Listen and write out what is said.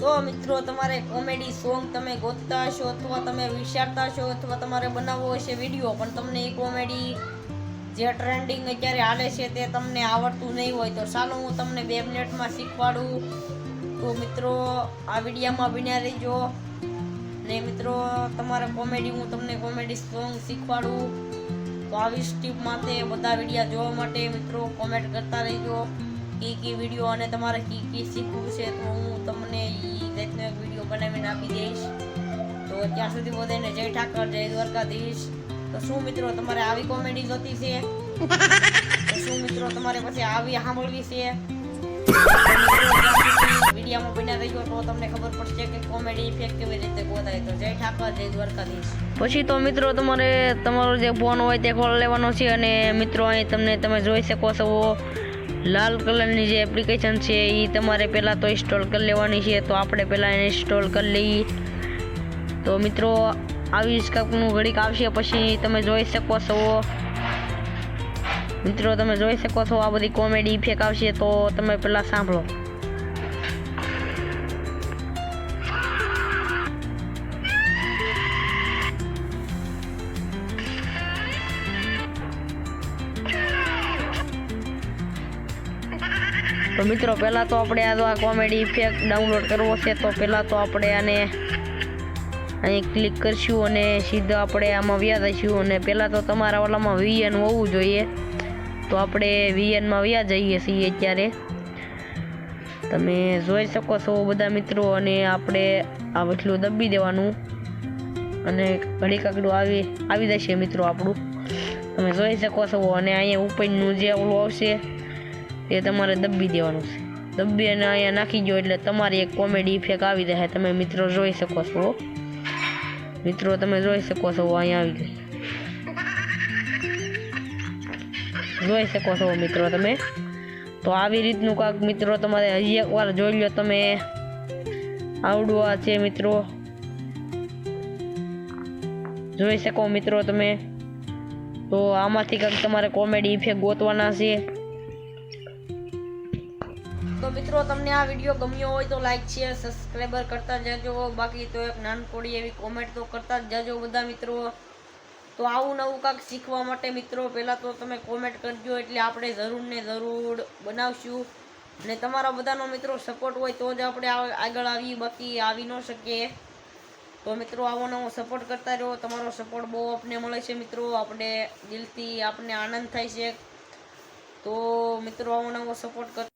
તો મિત્રો, તમારે કોમેડી સોંગ તમે ગોતતા હશો અથવા તમે વિચારતા હશો અથવા તમારે બનાવવો હશે વીડિયો પણ તમને એ કોમેડી જે ટ્રેન્ડિંગ અત્યારે હાલે છે તે તમને આવડતું નહીં હોય તો ચાલો હું તમને બે મિનિટમાં શીખવાડું. તો મિત્રો, આ વિડીયામાં બન્યા રહીજો. ને મિત્રો, તમારે કોમેડી હું તમને કોમેડી સોંગ શીખવાડું. તો આવી સ્ટીપ માટે બધા વિડીયા જોવા માટે મિત્રો કોમેન્ટ કરતા રહેજો. કી કી વીડિયો અને તમારે કી કી શીખવું છે તો હું તમને એ રીતનો એક વીડિયો બનાવીને આપી દઈશ. તો ત્યાં સુધી બધાને જય ઠાકર, જય દ્વારકાધીશ. તો શું મિત્રો, તમારે આવી કોમેડી જોતી છે? શું મિત્રો, તમારે પછી આવી સાંભળવી છે? વિડીયામાં બન્યા રહીજો તો તમને ખબર પડશે કે કોમેડી ઇફેક્ટ કેવી રીતે ગોતાય તો જય ઠાકર, જય દ્વારકાધીશ. પછી તો મિત્રો, તમારે તમારો જે ફોન હોય તે ખોલ લેવાનો છે અને મિત્રો અહીં તમને તમે જોઈ શકો છો. લાલ કલરની જે એપ્લિકેશન છે એ તમારે પહેલાં તો ઇન્સ્ટોલ કરી લેવાની છે, તો આપણે પહેલાં એને ઇન્સ્ટોલ કરી લઈએ. તો મિત્રો, આવી કંઈકનું ઘડીક આવશે, પછી તમે જોઈ શકો છો. મિત્રો, તમે જોઈ શકો છો, આ બધી કોમેડી ઇફેક્ટ આવશે, તો તમે પહેલાં સાંભળો. તો મિત્રો, પહેલાં તો આપણે આ જો આ કોમેડી ઇફેક્ટ ડાઉનલોડ કરવો છે, તો પહેલાં તો આપણે આને અહીં ક્લિક કરશું અને સીધા આપણે આમાં વ્યા જઈશું. અને પહેલાં તો તમારા ઓલામાં વીએન હોવું જોઈએ. તો આપણે વીએનમાં વ્યા જઈએ છીએ અત્યારે. તમે જોઈ શકો છો બધા મિત્રો, અને આપણે આ વટલું દબી દેવાનું. અને ઘડી કાકડું આવી આવી જશે મિત્રો આપણું. તમે જોઈ શકો છો, અને અહીંયા ઉપરનું જે ઓલું આવશે એ તમારે દબી દેવાનું છે. દબી અને અહીંયા નાખી દો એટલે તમારી એક કોમેડી ઇફેક્ટ આવી જાય. તમે મિત્રો જોઈ શકો છો. મિત્રો તમે જોઈ શકો છો, અહીંયા આવી ગઈ જોઈ શકો છો મિત્રો તમે. તો આવી રીતનું કાંક મિત્રો તમારે હજી એક વાર જોઈ લો તમે. આવડું આ છે મિત્રો. જોઈ શકો મિત્રો તમે. તો આમાંથી કંઈક તમારે કોમેડી ઇફેક્ટ ગોતવાના છે. તો મિત્રો, તમને આ વીડિયો ગમ્યો હોય તો લાઈક શેર સબસ્ક્રાઈબર કરતા જજો. બાકી તો એક નાનકોડી એવી કોમેન્ટ તો કરતા જ જજો બધા મિત્રો. તો આવું નવું કાંઈક શીખવા માટે મિત્રો, પહેલાં તો તમે કોમેન્ટ કરજો એટલે આપણે જરૂર ને જરૂર બનાવશું. અને તમારા બધાનો મિત્રો સપોર્ટ હોય તો જ આપણે આગળ આવી બાકી આવી ન શકીએ. તો મિત્રો, આવો નવો સપોર્ટ કરતા રહો. તમારો સપોર્ટ બહુ આપને મળે છે મિત્રો. આપણે દિલથી આપણને આનંદ થાય છે. તો મિત્રો, આવો નવો સપોર્ટ કરતા